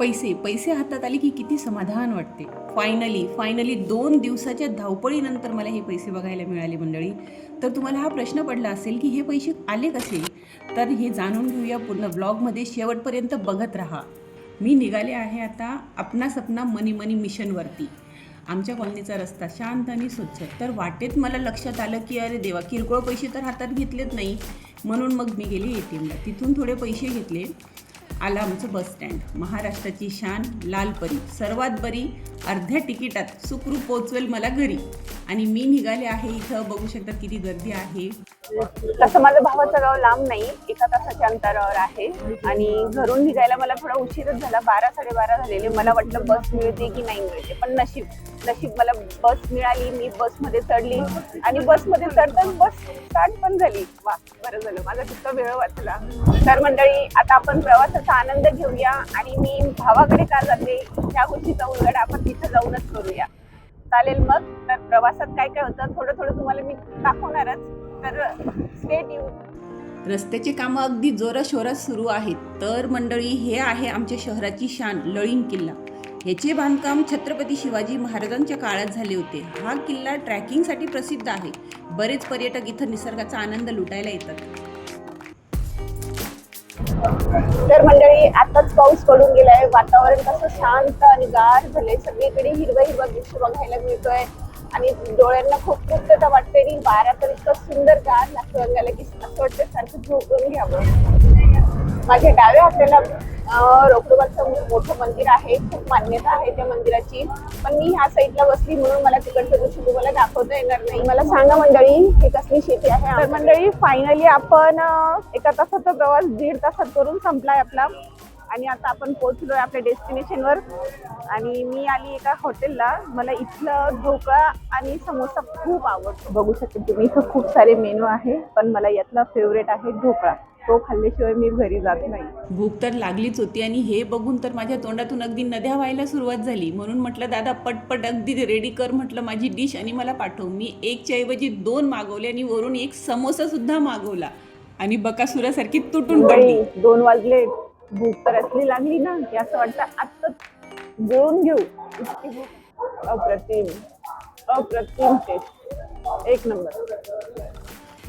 पैसे पैसे हातात आले की किती समाधान वाटते. फायनली फायनली दोन दिवसाच्या धावपळीनंतर मला हे पैसे बघायला मिळाले मंडळी. तर तुम्हाला हा प्रश्न पडला असेल की हे पैसे आले कसे? तर हे जाणून घेऊया पूर्ण ब्लॉगमध्ये. शेवटपर्यंत बघत राहा. मी निघाले आहे आता अपना सपना मनी मनी मिशनवरती. आमच्या कॉलनीचा रस्ता शांत आणि स्वच्छ. तर वाटेत मला लक्षात आलं की अरे देवा किरकोळ पैसे तर हातात घेतलेत नाही. म्हणून मग मी गेले ए टी एमला तिथून थोडे पैसे घेतले. आला आमचं बस स्टँड. महाराष्ट्राची शान लालपरी सर्वात बरी अर्ध्या तिकिटात सुखरूप पोचवेल मला घरी. आणि मी निघाले आहे इथं. बघू शकतात किती गर्दी आहे. तसं माझं भावाचं गाव लांब नाही. एका तासाच्या अंतरावर आहे. आणि घरून निघायला मला थोडा उशीरच झाला. बारा साडेबारा झालेले. मला वाटलं बस मिळते की नाही मिळते. पण नशीब नशीब मला बस मिळाली. मी बसमध्ये चढली. आणि बसमध्ये चढताच बस स्टार्ट पण झाली. वा बरं झालं. माझा तितका वेळ वाचला. तर मंडळी आता आपण प्रवासाचा आनंद घेऊया. आणि मी भावाकडे का जाते? ह्या गोष्टीचा उलगड आपण तिथं जाऊनच करूया. चालेल मग. तर प्रवासात काय काय होतं थोडं थोडं तुम्हाला मी दाखवणारच. तर स्टेट यू रस्त्याचे कामं अगदी जोराशोरात सुरू आहेत. तर मंडळी हे आहे आमच्या शहराची शान लळींग किल्ला. ह्याचे बांधकाम छत्रपती शिवाजी महाराजांच्या काळात झाले होते. हा किल्ला ट्रॅकिंगसाठी प्रसिद्ध आहे. बरेच पर्यटक इथं निसर्गाचा आनंद लुटायला येतात. तर मंडळी आताच पाऊस पडून गेलाय. वातावरण कसं शांत आणि गार झालंय. सगळीकडे हिरवं हिरवं दृश्य बघायला मिळतोय. आणि डोळ्यांना खूप मुक्तता वाटते आणि वारा तर इतकं सुंदर गार लागतो अंगाला की असं वाटतं सारखं झोपून घ्यावं. माझ्या डाव्या हाताला रोकडोबाचं मोठं मंदिर आहे खूप मान्यता आहे त्या मंदिराची. पण मी ह्या साईडला बसली म्हणून मला तिकडचं दृश्य तुम्हाला दाखवता येणार नाही. मला सांगा मंडळी हे कसली शेती आहे तर मंडळी फायनली आपण एका तासाचा प्रवास दीड तासात करून संपलाय आपला. आणि आता आपण पोहोचलोय आपल्या डेस्टिनेशनवर आणि मी आली एका हॉटेलला मला इथलं ढोकळा आणि समोसा खूप आवडतो. बघू शकते तुम्ही इथं खूप सारे मेनू आहे पण मला यातला फेवरेट आहे ढोकळा. तो खाल्ल्याशिवाय मी घरी जात नाही. भूक तर लागलीच होती आणि हे बघून तर माझ्या तोंडातून अगदी नद्या व्हायला सुरुवात झाली. म्हणून म्हटलं दादा पटपट अगदी रेडी कर म्हटलं माझी डिश आणि मला पाठव. मी एकच्या ऐवजी दोन मागवले आणि वरून एक समोसा सुद्धा मागवला. आणि बकासुरासारखी तुटून पडली. दोन वाजले. भूक तर असली लागली ना की असं वाटतं आत्ता गिळून घेऊ. इतकी भूक. अप्रतिम. अप्रतिम टेस्ट एक नंबर.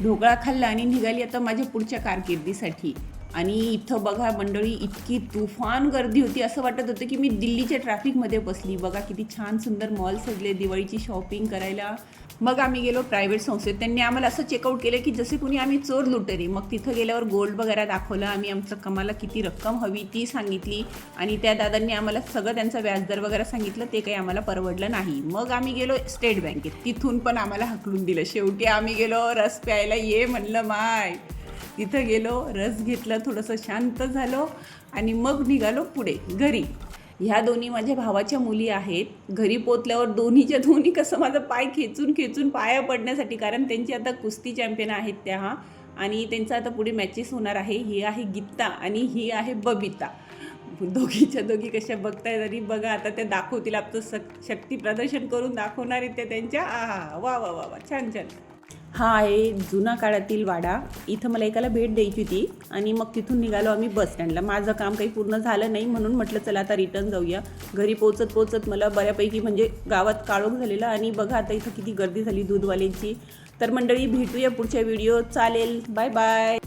ढोकळा खाल्ला आणि निघाली आता माझ्या पुढच्या कारकिर्दीसाठी. आणि इथं बघा मंडळी इतकी तुफान गर्दी होती. असं वाटत होतं की मी दिल्लीच्या ट्रॅफिकमध्ये बसली. बघा किती छान सुंदर मॉल सजले दिवाळीची शॉपिंग करायला. मग आम्ही गेलो प्रायव्हेट संस्थेत. त्यांनी आम्हाला असं चेकआउट केलं की जसे कुणी आम्ही चोर लुटेरे मग तिथं गेल्यावर गोल्ड वगैरे दाखवलं. आम्ही आमचं कमाला किती रक्कम हवी ती सांगितली. आणि त्या दादांनी आम्हाला सगळं त्यांचा व्याजदर वगैरे सांगितलं. ते काही आम्हाला परवडलं नाही. मग आम्ही गेलो स्टेट बँकेत तिथून पण आम्हाला हकलून दिलं. शेवटी आम्ही गेलो रस प्यायला ये म्हणलं माय. तिथं गेलो रस घेतला थोडंसं शांत झालो आणि मग निघालो पुढे घरी. ह्या दोन्ही माझ्या भावाच्या मुली आहेत. घरी पोचल्यावर दोन्हीच्या दोन्ही कसं माझं पाय खेचून खेचून पाया पडण्यासाठी कारण त्यांची आता कुस्ती चॅम्पियन आहेत त्या. हा आणि त्यांचं आता पुढे मॅचेस होणार आहे. ही आहे गीता आणि ही आहे बबिता. दोघीच्या दोघी कशा बघताय तरी बघा आता त्या दाखवतील आपलं सक शक्ती प्रदर्शन करून दाखवणार आहेत त्या त्यांच्या. आहा वा वा वा वा छान छान. हा आहे जुना काळातील वाडा. इथं मला एकाला भेट द्यायची होती आणि मग तिथून निघालो आम्ही बस स्टँडला. माझं काम काही पूर्ण झालं नाही म्हणून म्हटलं चला आता रिटर्न जाऊया. घरी पोचत पोचत मला बऱ्यापैकी म्हणजे गावात काळोख झालेलं आणि बघा आता इथं किती गर्दी झाली दूधवाल्यांची. तर मंडळी भेटूया पुढच्या व्हिडिओ चालेल. Bye bye